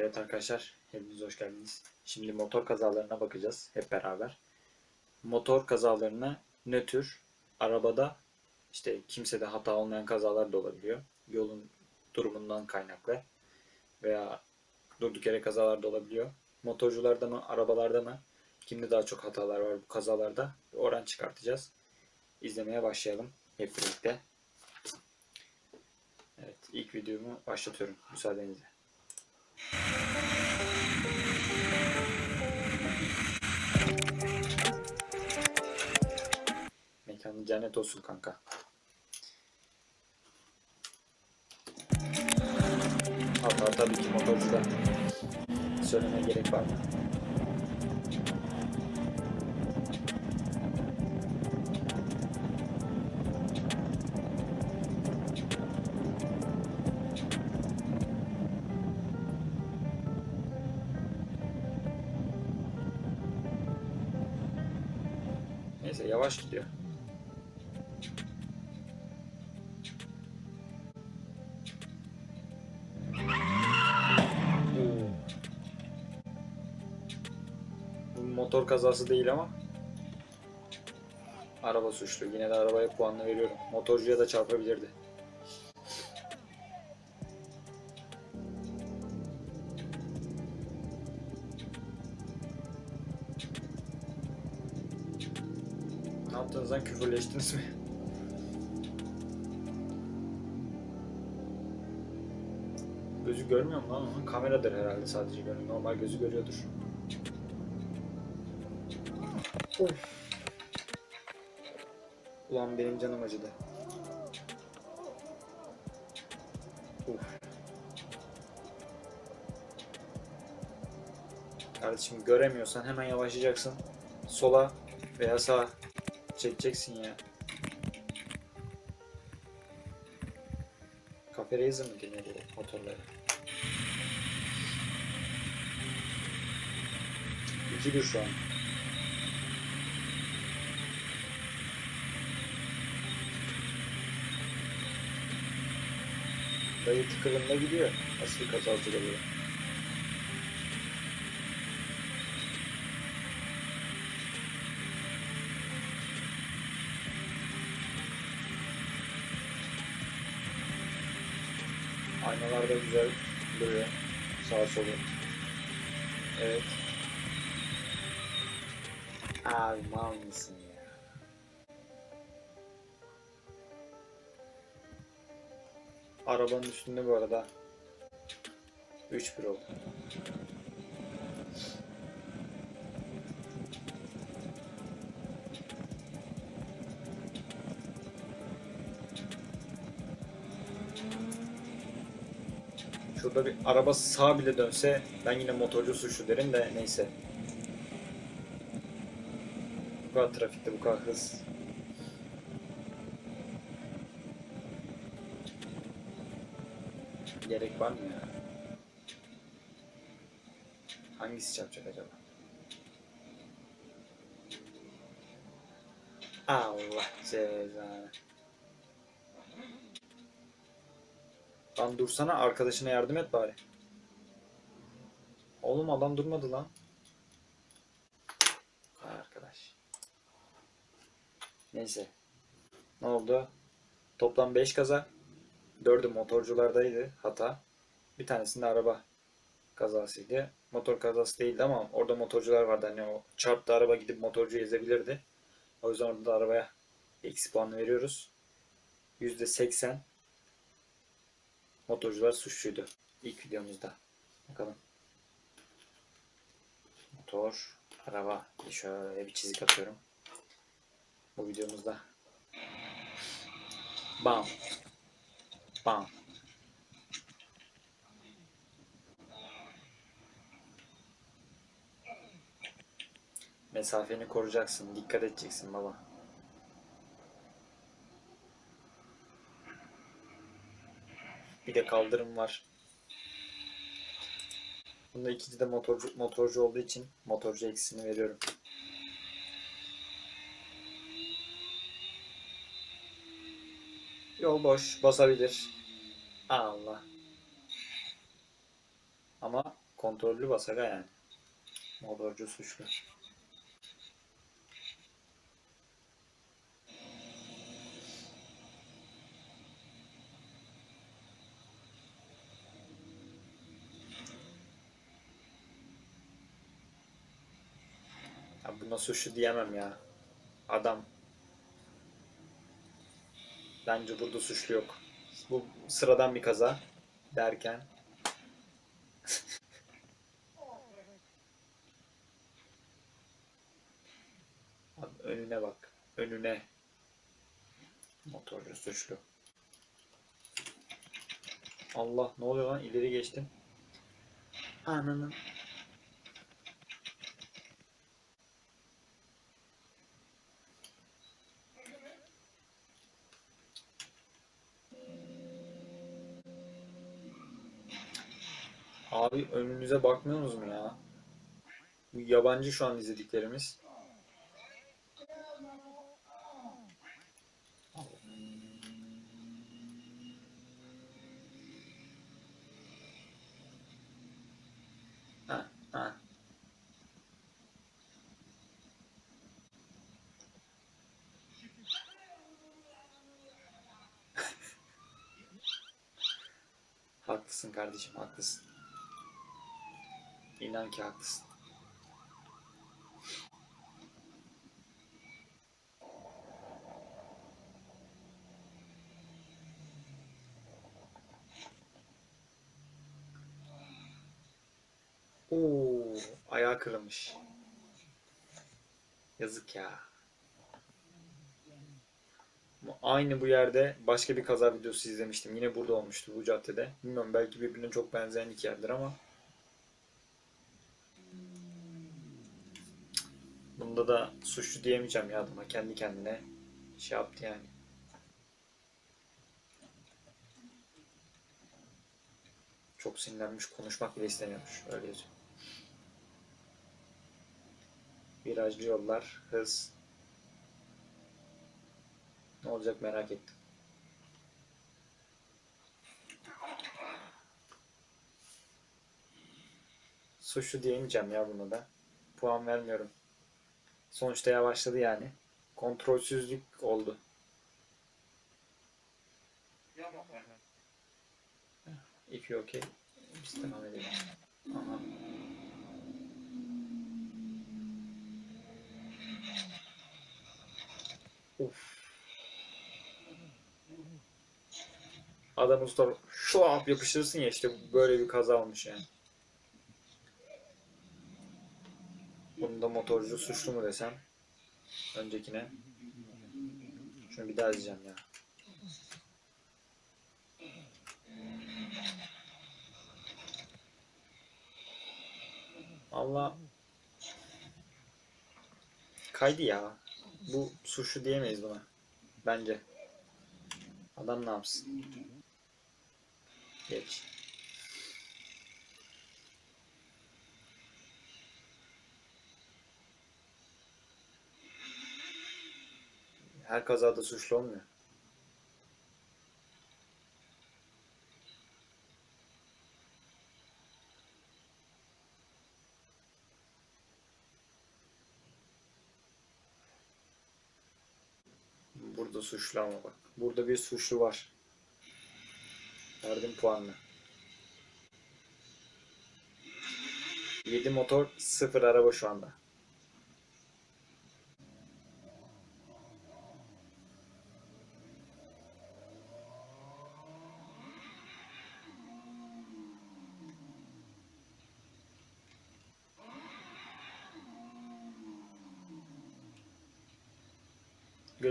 Evet arkadaşlar, hepiniz hoş geldiniz. Şimdi motor kazalarına bakacağız hep beraber. Motor kazalarına nötr, arabada işte kimsede hata olmayan kazalar da olabiliyor. Yolun durumundan kaynaklı veya durduk yere kazalar da olabiliyor. Motorcularda mı, arabalarda mı? Kimde daha çok hatalar var bu kazalarda? Oran çıkartacağız. İzlemeye başlayalım hep birlikte. Evet, ilk videomu başlatıyorum müsaadenizle. Mekanı cennet olsun kanka. Hatta tabii ki motorcuda söylemeye gerek var mı? Motor kazası değil ama araba suçlu. Yine de arabaya puanını veriyorum. Motorcuya da çarpabilirdi. Ne yaptınız lan? Küfürleştiniz mi? Gözü görmüyor mu lan? Kameradır herhalde sadece görüyor. Normal gözü görüyordur. Of. Ulan benim canım acıdı. Uf. Kardeşim göremiyorsan hemen yavaşlayacaksın. Sola veya sağa çekeceksin ya. Cafe Racer mı deniyor bu motorları? 2-1 şu an. Dayı tıkırında gidiyor. Asıl kazası geliyor. Aynalar da güzel duruyor. Sağ solu. Evet. Abi mal mısın Arabanın üstünde bu arada 3-1 oldu. Şurada bir araba sağ bile dönse ben yine motorcu suçlu derim de neyse. Bu kadar trafikte bu kadar hız. Gerek var mı ya? Hangisi çarpacak acaba? Allah cezanı. Lan dursana arkadaşına yardım et bari. Oğlum adam durmadı lan. Vay arkadaş. Neyse. Ne oldu? Toplam 5 kaza. 4'ü motorculardaydı hata. Bir tanesinde araba kazasıydı. Motor kazası değildi ama orada motorcular vardı. Hani o çarptı araba gidip motorcuyu ezebilirdi. O yüzden orada da arabaya eksi puan veriyoruz. %80 motorcular suçluydu ilk videomuzda. Bakalım. Motor, araba. Şöyle bir çizik atıyorum. Bu videomuzda. Bam. Bam. Mesafeni koruyacaksın. Dikkat edeceksin baba. Bir de kaldırım var. Bunda ikisi de motorcu, motorcu olduğu için motorcu eksisini veriyorum. Yol boş, basabilir. Allah. Ama Kontrollü basaga yani. Motorcu suçlu. Ya buna suçlu diyemem ya. Adam Bence burada suçlu yok. Bu sıradan bir kaza derken Abi önüne bak. Önüne. Motorcu suçlu. Allah ne oluyor lan? İleri geçtim. Ananın. Abi önünüze bakmıyorsunuz mu ya? Yabancı şu an izlediklerimiz. Ha, ha. Haklısın kardeşim, haklısın. İnan ki haklısın. Oo, ayağı kırılmış. Yazık ya. Aynı bu yerde başka bir kaza videosu izlemiştim. Yine burada olmuştu bu caddede. Bilmiyorum belki birbirine çok benzeyen iki yerdir ama. Bunda da suçlu diyemeyeceğim ya adama. Kendi kendine şey yaptı yani. Çok sinirlenmiş. Konuşmak bile istemiyormuş. Öyle yazıyor. Virajlı yollar, hız. Ne olacak merak ettim. Suçlu diyemeyeceğim ya buna da. Puan vermiyorum. Sonuçta yavaşladı yani. Kontrolsüzlük oldu. If you okay. Biz devam edelim. Aha. Uf. Adam usta şu an yapıştırırsın ya işte böyle bir kaza olmuş yani. Bunda motorcu suçlu mu desem öncekine. Şunu bir daha izleyeceğim ya. Allah kaydı ya. Bu suçlu diyemeyiz buna. Bence. Adam ne yapsın? Geç. Her kazada suçlu olmuyor. Burada suçlu ama bak. Burada bir suçlu var. Verdim puanını. 7 motor, 0 araba şu anda.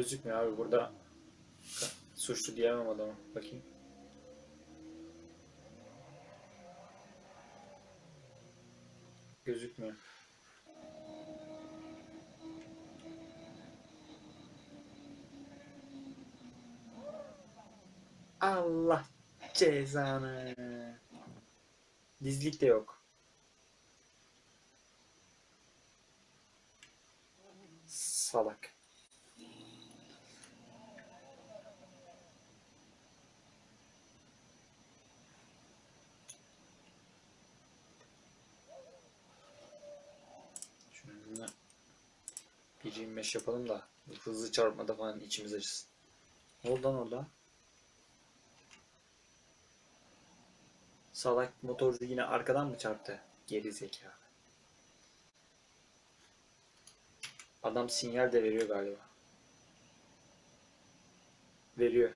Gözükmüyor abi burada suçlu diyemem adama. Bakayım. Gözükmüyor. Allah cezanı. Dizlik de yok. Salak. 1.25 yapalım da hızlı çarpmada falan içimiz acısın. Ne oldu orada? Salak motorcu yine arkadan mı çarptı? Geri zekalı. Adam sinyal de veriyor galiba. Veriyor.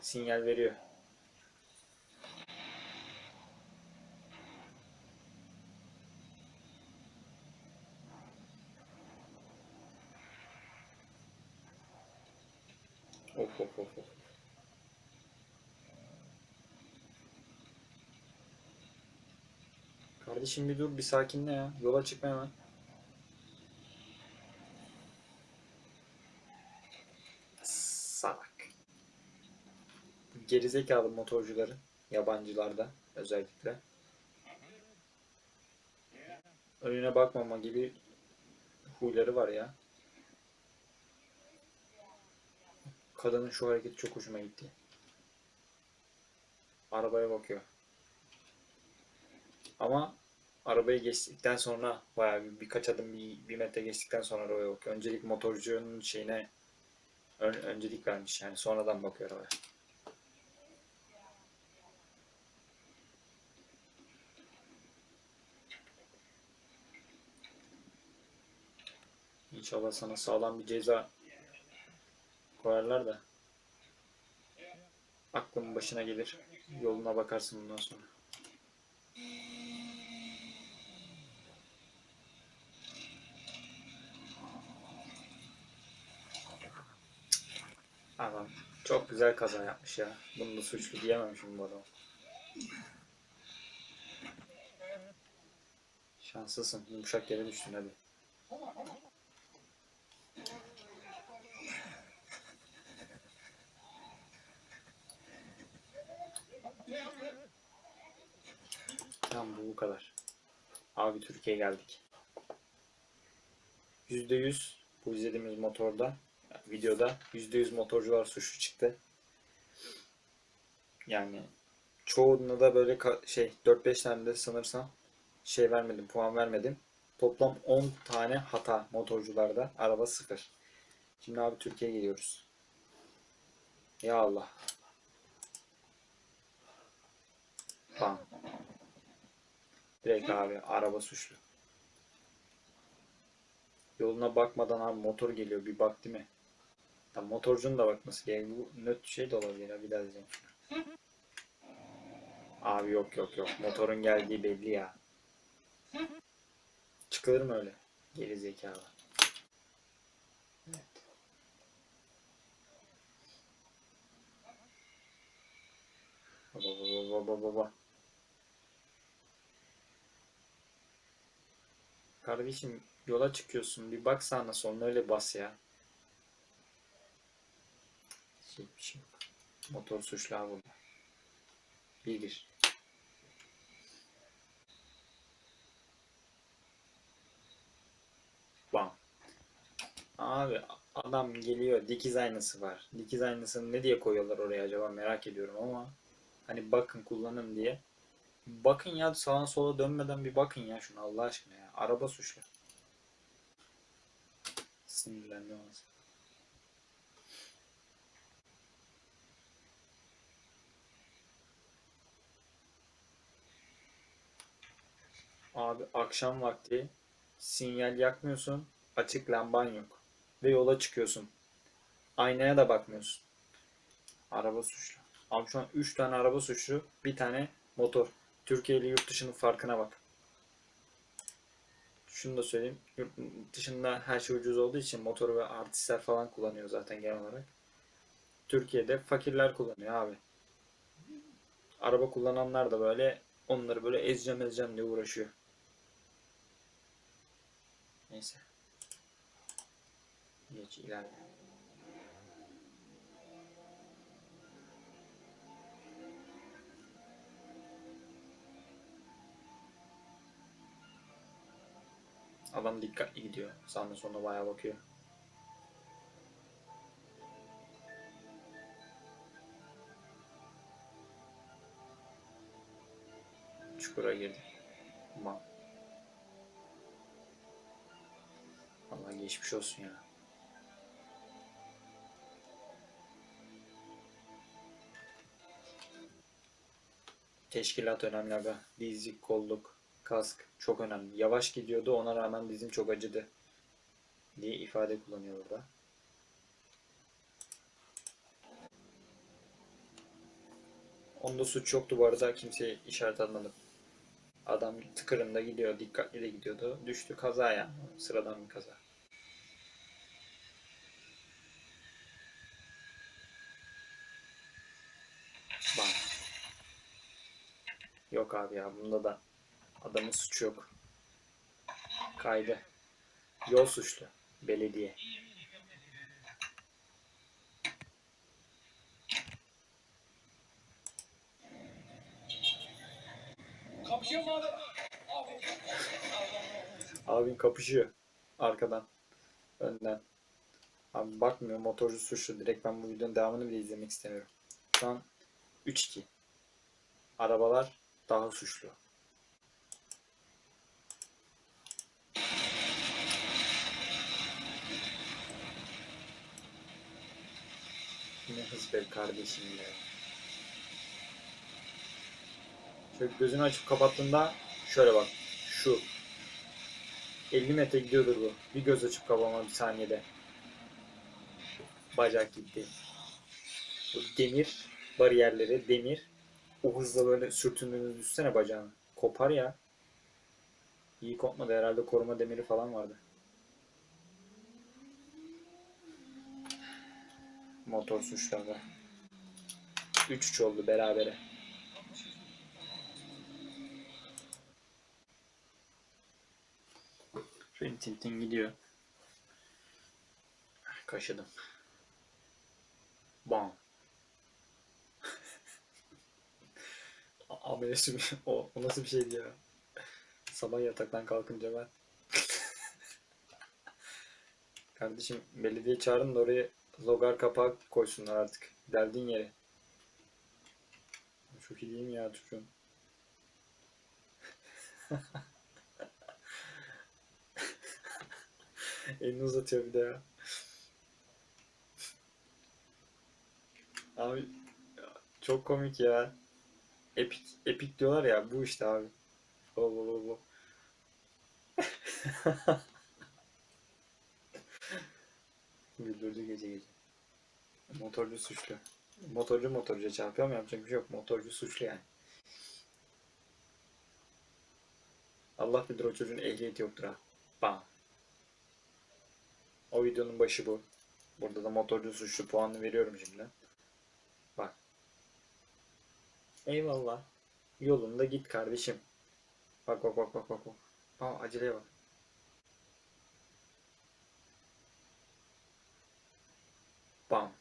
Sinyal veriyor. Of of of of. Kardeşim bir dur bir sakinle ya. Yola çıkma hemen. Salak. Gerizekalı motorcuların, yabancılarda özellikle. Önüne bakmama gibi huyları var ya. Kadının şu hareketi çok hoşuma gitti. Arabaya bakıyor. Ama arabayı geçtikten sonra bayağı bir, birkaç adım bir, bir metre geçtikten sonra arabaya bakıyor. Öncelik motorcunun şeyine ön- öncelik vermiş yani sonradan bakıyor arabaya. İnşallah sana sağlam bir ceza koyarlar da aklın başına gelir. Yoluna bakarsın bundan sonra. Adam çok güzel kaza yapmış ya. Bunu da suçlu diyemem şimdi bu adama. Şanslısın. Yumuşak yere düştün hadi. Tamam bu bu kadar. Abi Türkiye'ye geldik. %100 bu izlediğimiz motorda videoda %100 motorcular suçlu çıktı. Yani çoğuna da böyle şey 4-5 tane de sanırsam şey vermedim, puan vermedim. Toplam 10 tane hata motorcularda. Araba 0. Şimdi abi Türkiye'ye geliyoruz. Ya Allah. Bam. Direkt abi araba suçlu. Yoluna bakmadan abi motor geliyor bir bak değil mi? Ya motorcunun da bakması gerekiyor. Bu nöt şey de olabilir bir daha diyeceğim. Abi yok yok yok. Motorun geldiği belli ya. Çıkılır mı öyle? Geri zekalı. Evet. Baba baba baba baba. Kardeşim yola çıkıyorsun. Bir bak sağına soluna öyle bas ya. Şey, bir şey yok. Motor suçlu abi burada. Bir gir. Bam. Abi adam geliyor. Dikiz aynası var. Dikiz aynasını ne diye koyuyorlar oraya acaba merak ediyorum ama hani bakın kullanın diye. Bakın ya sağa sola dönmeden bir bakın ya şuna Allah aşkına ya. Araba suçlu. Sinirlendim aslında. Abi akşam vakti sinyal yakmıyorsun, açık lamban yok ve yola çıkıyorsun. Aynaya da bakmıyorsun. Araba suçlu. Abi şu an 3 tane araba suçlu, bir tane motor. Türkiye ile yurt dışının farkına bak. Şunu da söyleyeyim. Yurt dışında her şey ucuz olduğu için motoru ve artistler falan kullanıyor zaten genel olarak. Türkiye'de fakirler kullanıyor abi. Araba kullananlar da böyle onları böyle ezeceğim ezeceğim diye uğraşıyor. Neyse. Geç ilerle. Adam dikkatli gidiyor. Sağına sonuna bayağı bakıyor. Çukura girdi. Bam. Geçmiş olsun ya. Teşkilat önemli aga. Dizlik, kolluk, kask çok önemli. Yavaş gidiyordu ona rağmen dizim çok acıdı diye ifade kullanıyor burada. Onda suç yoktu bu arada kimseye işaret atmadım. Adam tıkırında gidiyor, dikkatli de gidiyordu. Düştü kaza yani. Sıradan bir kaza. Bak. Yok abi ya bunda da adamın suçu yok. Kaydı. Yol suçlu. Belediye. Kapışıyor mu abi? Abi. Abin kapışıyor. Arkadan. Önden. Abi bakmıyor motorcu suçlu. Direkt ben bu videonun devamını bile izlemek istemiyorum. Şu an 3-2. Arabalar daha suçlu. Ne hız be kardeşim ya. Şöyle gözünü açıp kapattığında şöyle bak. Şu. 50 metre gidiyordur bu. Bir göz açıp kapama bir saniyede. Bacak gitti. Bu demir bariyerleri, demir. O hızla böyle sürtündüğünü düşsene bacağını. Kopar ya. İyi kopmadı herhalde koruma demiri falan vardı. Motor suçlarda. 3-3 oldu berabere. Rin tin tin gidiyor. Kaşıdım. Bam. Mi? O, o nasıl bir şeydi ya? Sabah yataktan kalkınca ben. Kardeşim belediye çağırın da oraya logar kapağı koysunlar artık. Deldiğin yere. Çok iyi değil mi ya çocuğum? Elini uzatıyor bir de ya. Abi çok komik ya. Epik, epik diyorlar ya bu işte abi. Bu bu bu bu. Güldürdü gece gece. Motorcu suçlu. Motorcu motorcuya çarpıyor ama yapacak bir şey yok. Motorcu suçlu yani. Allah bilir o çocuğun ehliyeti yoktur ha. Bam. O videonun başı bu. Burada da motorcu suçlu puanını veriyorum şimdi. Bak. Eyvallah. Yolunda git kardeşim. Bak bak bak bak bak. bak. Aa, aceleye bak. Bam.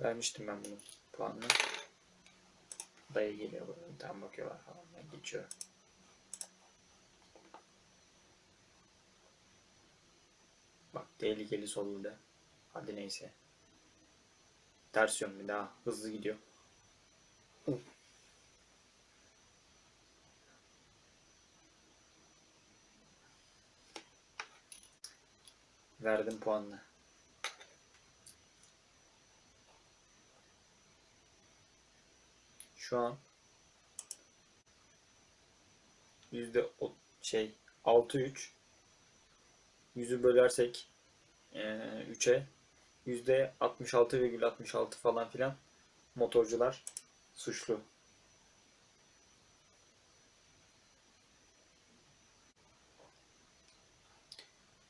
Vermiştim ben bunu puanını. Dayı geliyor. Tam bakıyorlar falan. Ben geçiyorum. Bak tehlikeli sollu de. Hadi neyse. Ters yön bir daha. Hızlı gidiyor. Verdim puanını. Şu an yüzde şey 6-3 yüzü bölersek 3'e yüzde 66,66 falan filan motorcular suçlu.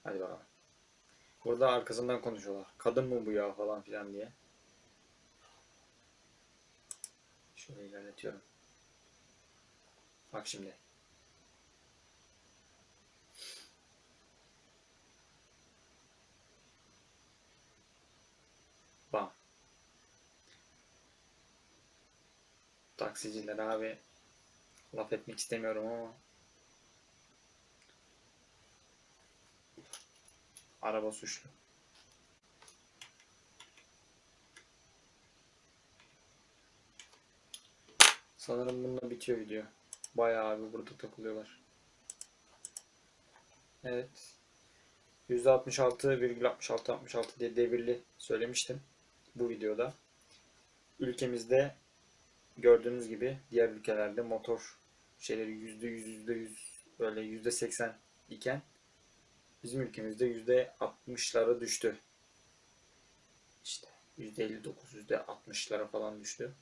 Hadi bakalım. Burada arkasından konuşuyorlar. Kadın mı bu ya falan filan diye. Şöyle ilerletiyorum. Bak şimdi. Bam. Taksiciler abi laf etmek istemiyorum ama araba suçlu. Sanırım bununla bitiyor video. Bayağı abi burada takılıyorlar. Evet. %66,6666 diye devirli söylemiştim bu videoda. Ülkemizde gördüğünüz gibi diğer ülkelerde motor şeyleri yüzde yüz yüzde yüz böyle yüzde seksen iken bizim ülkemizde yüzde altmışlara düştü. İşte yüzde elli dokuz yüzde altmışlara falan düştü.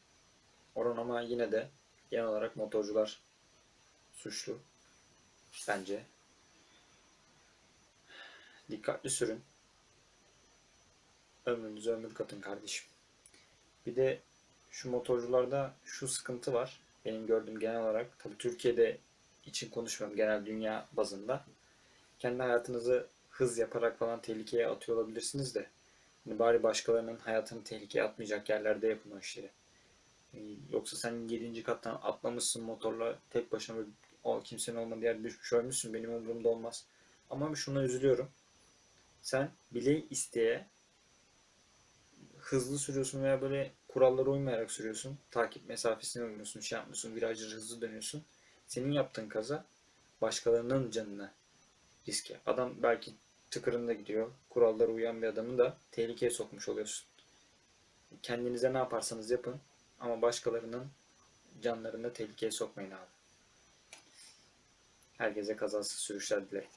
Oran ama yine de genel olarak motorcular suçlu. Bence. Dikkatli sürün. Ömrünüze ömür katın kardeşim. Bir de şu motorcularda şu sıkıntı var. Benim gördüğüm genel olarak tabii Türkiye'de için konuşmuyorum genel dünya bazında. Kendi hayatınızı hız yaparak falan tehlikeye atıyor olabilirsiniz de. Hani bari başkalarının hayatını tehlikeye atmayacak yerlerde yapın o işleri. Ee, Yoksa sen 7. kattan atlamışsın motorla tek başına o kimsenin olmadığı yerde düşmüş ölmüşsün benim umurumda olmaz. Ama şuna üzülüyorum. Sen bile isteye hızlı sürüyorsun veya böyle kurallara uymayarak sürüyorsun. Takip mesafesine uymuyorsun, şey yapmıyorsun, virajları hızlı dönüyorsun. Senin yaptığın kaza başkalarının canını riske. Adam belki tıkırında gidiyor. Kurallara uyan bir adamı da tehlikeye sokmuş oluyorsun. Kendinize ne yaparsanız yapın ama başkalarının canlarını tehlikeye sokmayın abi. Herkese kazasız sürüşler dilerim.